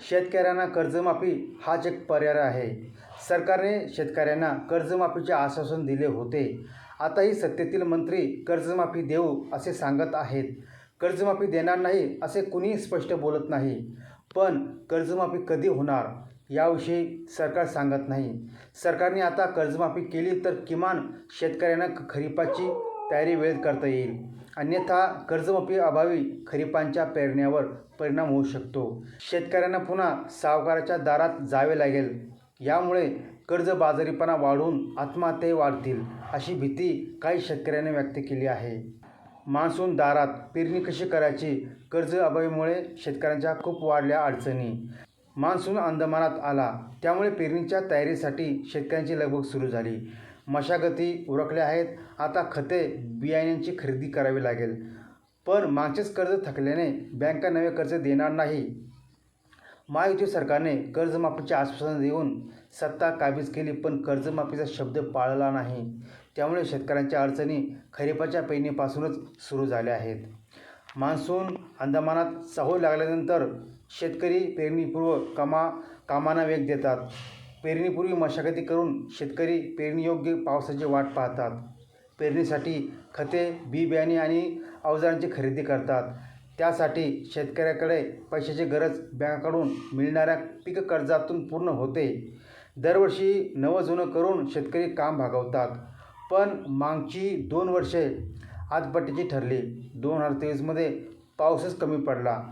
शेतकऱ्यांना कर्जमाफी हाच एक पर्याय आहे. सरकारने शेतकऱ्यांना कर्जमाफीचे आश्वासन दिले होते. आताही सत्तेतील मंत्री कर्जमाफी देऊ असे सांगत आहेत. कर्जमाफी देणार नाही असे कुणी स्पष्ट बोलत नाही. पण कर्जमाफी कधी होणार याविषयी सरकार सांगत नाही. सरकारने आता कर्जमाफी केली तर किमान शेतकऱ्यांना खरीपाची तयारी वेळेत करता येईल. अन्यथा कर्जमाफी अभावी खरीपांच्या पेरण्यावर परिणाम होऊ शकतो. शेतकऱ्यांना पुन्हा सावकाराच्या दारात जावे लागेल. यामुळे कर्जबाजारीपणा वाढून आत्महत्याही वाढतील अशी भीती काही शेतकऱ्यांनी व्यक्त केली आहे. मान्सून दारात पेरणी कशी करायची? कर्ज अभावीमुळे शेतकऱ्यांच्या खूप वाढल्या अडचणी. मान्सून अंदमानात आला. त्यामुळे पेरणीच्या तयारीसाठी शेतकऱ्यांची लगबग सुरू झाली. मशागती उरकल्या आहेत. आता खते बियाण्यांची खरेदी करावी लागेल. पण मागचेच कर्ज थकल्याने बँका नवे कर्ज देणार नाही. महायुती सरकारने कर्जमाफीचे आश्वासन देऊन सत्ता काबीज केली पण कर्जमाफीचा शब्द पाळला नाही. त्यामुळे शेतकऱ्यांच्या अडचणी खरीपाच्या पेरणीपासूनच सुरू झाल्या आहेत. मान्सून अंदमानात चाहू लागल्यानंतर शेतकरी पेरणीपूर्व कामा कामांना वेग देतात. पेरणीपूर्वी मशागती करून शेतकरी पेरणीयोग्य पावसाची वाट पाहतात. पेरणीसाठी खते बी बियाणे आणि अवजारांची खरेदी करतात. त्यासाठी शेतकऱ्याकडे पैशाची गरज बँकाकडून मिळणाऱ्या पीक कर्जातून पूर्ण होते. दरवर्षी नवं जुनं करून शेतकरी काम भागवतात. पण मागची दोन वर्षे आजपट्टीची ठरली. दोन हजार तेवीसमध्ये पाऊसच कमी पडला.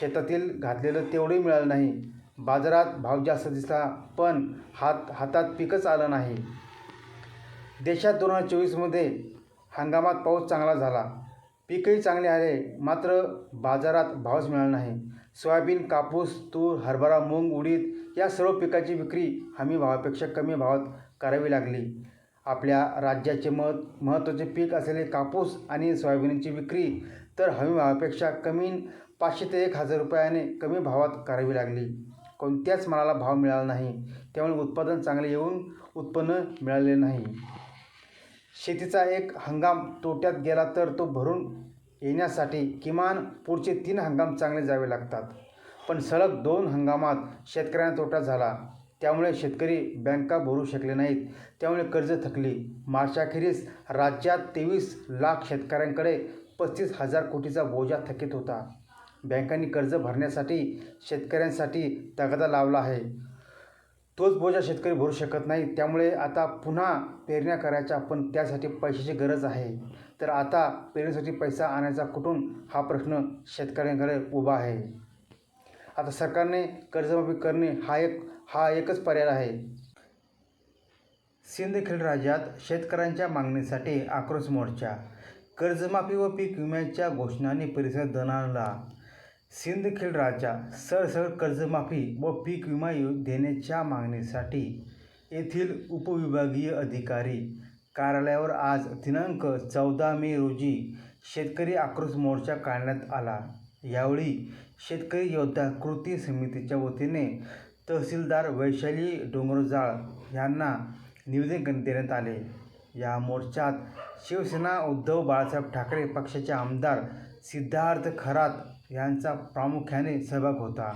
शेतातील घातलेलं तेवढंही मिळालं नाही. बाजारात भाव जास्त दिसला पण हात हातात पीकच आलं नाही. देशात दोन हजार चोवीसमध्ये हंगामात पाऊस चांगला झाला. पीकही चांगले आले मात्र बाजारात भावच मिळाला नाही. सोयाबीन कापूस तूर हरभरा मूग उडीद या सर्व पिकाची विक्री हमी भावापेक्षा कमी भावात करावी लागली. आपल्या राज्याचे महत् महत्त्वाचे पीक असलेले कापूस आणि सोयाबीनची विक्री तर हमी भावापेक्षा कमी पाचशे ते एक हजार रुपयाने कमी भावात करावी लागली. कोणत्याच मालाला भाव मिळाला नाही. त्यामुळे उत्पादन चांगले येऊन उत्पन्न मिळाले नाही. शेतीचा एक हंगाम तोट्यात गेला तर तो भरून येण्यासाठी किमान पुढचे तीन हंगाम चांगले जावे लागतात. पण सलग दोन हंगामात शेतकऱ्यांना तोटा झाला. त्यामुळे शेतकरी बँका भरू शकले नाहीत. त्यामुळे कर्ज थकली. मार्चअखेरीस राज्यात तेवीस लाख शेतकऱ्यांकडे पस्तीस हजार कोटीचा बोजा थकीत होता. बँकांनी कर्ज भरण्यासाठी शेतकऱ्यांसाठी तगादा लावला आहे. तोच बोजा शेतकरी भरू शकत नाही. त्यामुळे आता पुन्हा पेरण्या करायच्या पण त्यासाठी पैशाची गरज आहे. तर आता पेरणीसाठी पैसा आणायचा कुठून? हा प्रश्न शेतकऱ्यांकडे उभा आहे. आता सरकारने कर्जमाफी करणे हा एक हा एकच पर्याय आहे. सिंदखेड राज्यात शेतकऱ्यांच्या मागणीसाठी आक्रोश मोर्चा. कर्जमाफी व पीक विम्याच्या घोषणाने परिसर दणाणला. सिंदखेड राजा सरसर कर्जमाफी व पीक विमा यो- देण्याच्या मागणीसाठी येथील उपविभागीय अधिकारी कार्यालयावर आज दिनांक चौदा मे रोजी शेतकरी आक्रोश मोर्चा काढण्यात आला. यावेळी शेतकरी योद्धा कृती समितीच्या वतीने तहसीलदार वैशाली डोंगरजाळ यांना निवेदन देण्यात आले. या मोर्चात शिवसेना उद्धव बाळासाहेब ठाकरे पक्षाचे आमदार सिद्धार्थ खरात यांचा प्रामुख्याने सहभाग होता.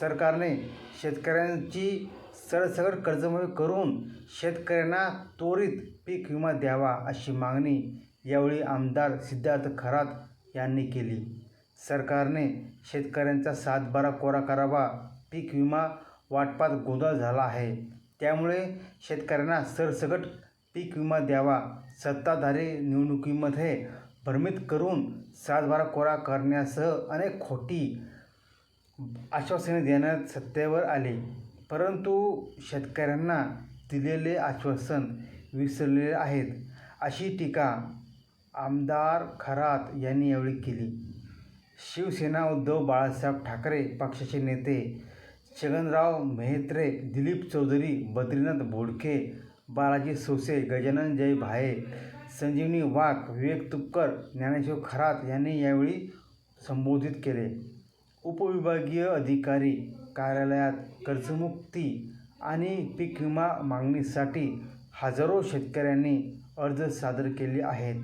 सरकारने शेतकऱ्यांची सरसकट कर्जमाफी करून शेतकऱ्यांना त्वरित पीक विमा द्यावा अशी मागणी यावेळी आमदार सिद्धार्थ खरात यांनी केली. सरकारने शेतकऱ्यांचा सातबारा कोरा करावा पीक विमा वाटपात गोंधळ झाला आहे. त्यामुळे शेतकऱ्यांना सरसकट पीक विमा द्यावा सत्ताधारी निवडणुकीमध्ये भ्रमित करून सातबारा कोरा करण्यासह अनेक खोटी आश्वासने देण्यात सत्तेवर आले. परंतु शेतकऱ्यांना दिलेले आश्वासन विसरलेले आहेत अशी टीका आमदार खरात यांनी यावेळी केली. शिवसेना उद्धव बाळासाहेब ठाकरे पक्षाचे नेते छगनराव मेहत्रे दिलीप चौधरी बद्रीनाथ बोडके बालाजी सोसे गजानन जय भाये संजीवनी वाघ विवेक तुपकर ज्ञानेश्वर खरात यांनी यावेळी संबोधित केले. उपविभागीय अधिकारी कार्यालयात कर्जमुक्ती आणि पीक विमा मागणीसाठी हजारो शेतकऱ्यांनी अर्ज सादर केले आहेत.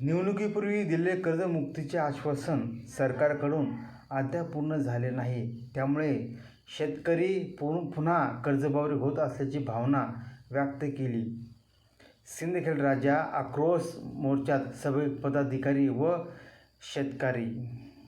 निवडणुकीपूर्वी दिलेले कर्जमुक्तीचे आश्वासन सरकारकडून अद्याप पूर्ण झाले नाही. त्यामुळे शेतकरी पु पुन्हा कर्जबावरी होत असल्याची भावना व्यक्त केली. सिंदखेड राजा आक्रोश मोर्चात सभे पदाधिकारी व शेतकरी.